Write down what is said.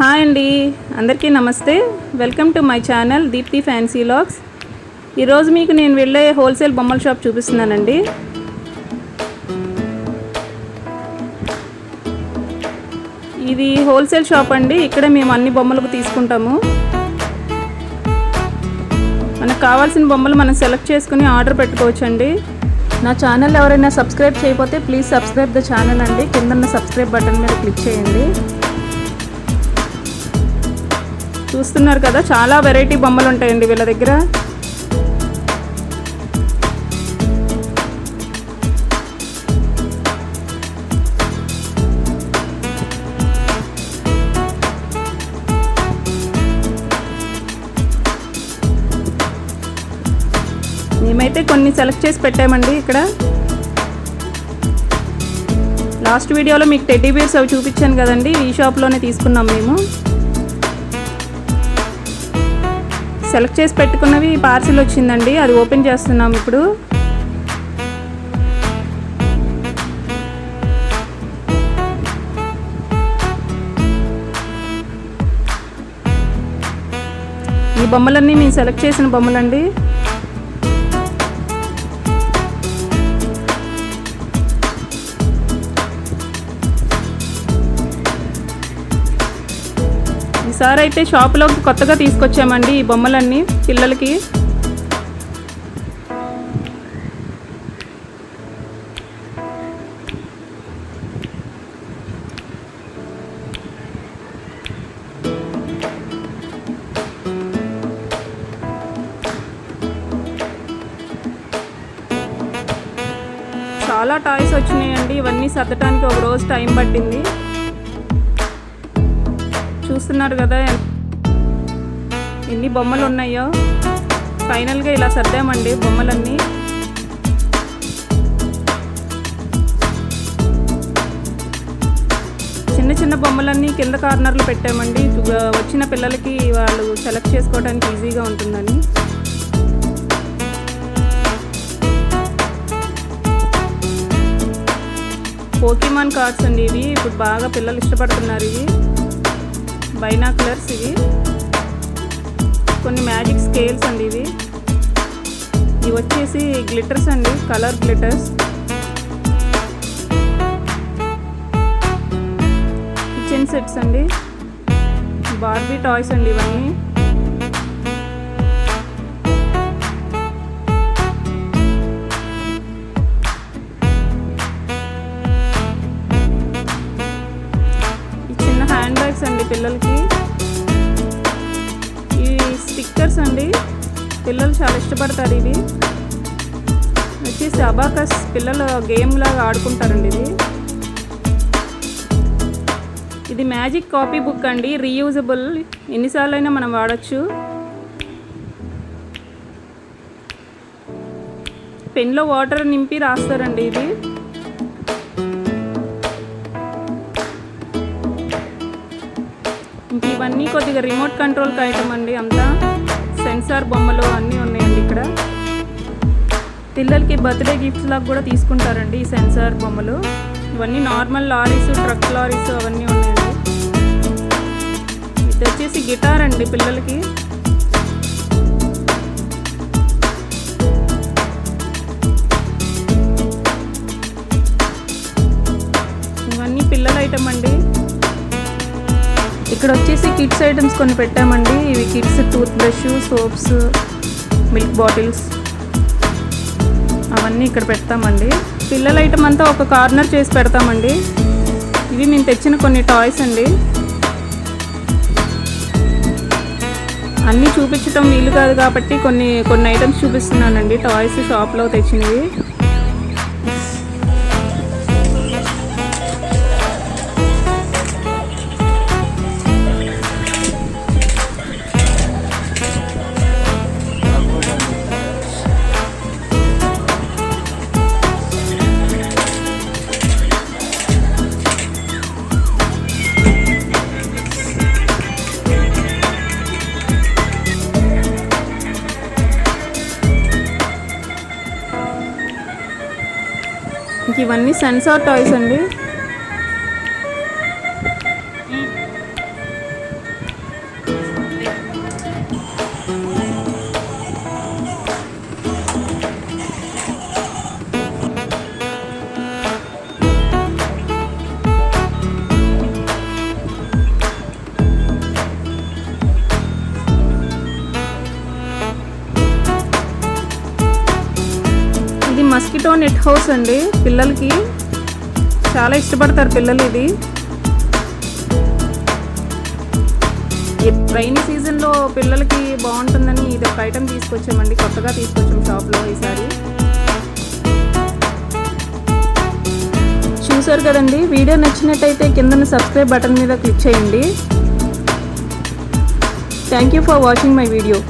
Hi అండి. అందరికీ నమస్తే. Welcome to my channel Deepthi fancy logs ఈరోజు మీకు నేను వెళ్ళే హోల్సేల్ బొమ్మల షాప్ చూపిస్తున్నానండి. ఇది హోల్సేల్ షాప్ అండి. ఇక్కడ మేము అన్ని బొమ్మలకు తీసుకుంటాము. మనకు కావాల్సిన బొమ్మలు మనం సెలెక్ట్ చేసుకుని ఆర్డర్ పెట్టుకోవచ్చండి. నా ఛానల్ ఎవరైనా సబ్స్క్రైబ్ చేయకపోతే ప్లీజ్ సబ్స్క్రైబ్ ద ఛానల్ అండి. కింద సబ్స్క్రైబ్ బటన్ మీద క్లిక్ చేయండి. చూస్తున్నారు కదా చాలా వెరైటీ బొమ్మలు ఉంటాయండి వీళ్ళ దగ్గర. మేమైతే కొన్ని సెలెక్ట్ చేసి పెట్టామండి ఇక్కడ. లాస్ట్ వీడియోలో మీకు టెడ్డీ బీర్స్ అవి చూపించాను కదండి ఈ షాప్లోనే తీసుకున్నాం మేము. సెలెక్ట్ చేసి పెట్టుకున్నవి పార్సిల్ వచ్చిందండి. అది ఓపెన్ చేస్తున్నాం ఇప్పుడు. ఈ బొమ్మలన్నీ మేము సెలెక్ట్ చేసిన బొమ్మలండి. ఈసారి అయితే షాప్లోకి కొత్తగా తీసుకొచ్చామండి ఈ బొమ్మలన్నీ పిల్లలకి. చాలా టాయ్స్ వచ్చినాయండి ఇవన్నీ సర్దటానికి ఒక రోజు టైం పట్టింది. చూస్తున్నారు కదా. ఎన్ని బొమ్మలు ఉన్నాయో. ఫైనల్గా ఇలా సర్దామండి బొమ్మలన్నీ. చిన్న చిన్న బొమ్మలన్నీ కింద కార్నర్లు పెట్టామండి. వచ్చిన పిల్లలకి వాళ్ళు సెలెక్ట్ చేసుకోవడానికి ఈజీగా ఉంటుందని. పోకీమాన్ కార్డ్స్ అండి ఇవి. ఇప్పుడు బాగా పిల్లలు ఇష్టపడుతున్నారు ఇవి. బైనాకులర్స్ ఇవి. కొన్ని మ్యాజిక్ స్కేల్స్ అండి ఇవి. ఇవి వచ్చేసి గ్లిటర్స్ అండి కలర్ గ్లిటర్స్. కిచెన్ సెట్స్ అండి. బార్బీ టాయ్స్ అండి ఇవన్నీ. పిల్లలకి. ఈ స్టిక్కర్స్ అండి పిల్లలు చాలా ఇష్టపడతారు ఇవి. వచ్చేసి అబాకస్ పిల్లలు గేమ్ లాగా ఆడుకుంటారండి ఇది. ఇది మ్యాజిక్ కాపీ బుక్ అండి రీయూజబుల్. ఎన్నిసార్లు అయినా మనం వాడచ్చు. పెన్లో వాటర్ నింపి రాస్తారండి ఇది. ఇంక ఇవన్నీ కొద్దిగా రిమోట్ కంట్రోల్కి ఐటమ్ అండి. అంతా సెన్సార్ బొమ్మలు అన్నీ ఉన్నాయండి ఇక్కడ. పిల్లలకి బర్త్డే గిఫ్ట్స్ లాగా కూడా తీసుకుంటారండి ఈ సెన్సార్ బొమ్మలు. ఇవన్నీ నార్మల్ లారీస్ ట్రక్ లారీస్ అవన్నీ ఉన్నాయండి. ఇది వచ్చేసి గిటార్ అండి పిల్లలకి. ఇవన్నీ పిల్లల ఐటమ్ అండి. ఇక్కడ వచ్చేసి కిడ్స్ ఐటమ్స్ కొన్ని పెట్టామండి. ఇవి kids toothbrush soaps milk bottles. అవన్నీ ఇక్కడ పెడతామండి. పిల్లల ఐటమ్ అంతా ఒక కార్నర్ చేసి పెడతామండి. ఇవి మేము తెచ్చిన కొన్ని టాయ్స్ అండి. అన్నీ చూపించడం వీలు కాదు కాబట్టి కొన్ని కొన్ని ఐటమ్స్ చూపిస్తున్నానండి. టాయ్స్ షాప్లో తెచ్చినవి. ఇవన్నీ సెన్సార్ టాయ్స్ అండి. మస్కిటో నెట్ హౌస్ అండి. పిల్లలకి చాలా ఇష్టపడతారు పిల్లలు ఇది. రైన్ రైనీ సీజన్లో పిల్లలకి బాగుంటుందని ఇది ఒక ఐటెం తీసుకొచ్చామండి. కొత్తగా తీసుకొచ్చాం షాప్లో ఈసారి. చూసారు కదండి వీడియో నచ్చినట్టయితే కింద సబ్స్క్రైబ్ బటన్ మీద క్లిక్ చేయండి. Thank you for watching my video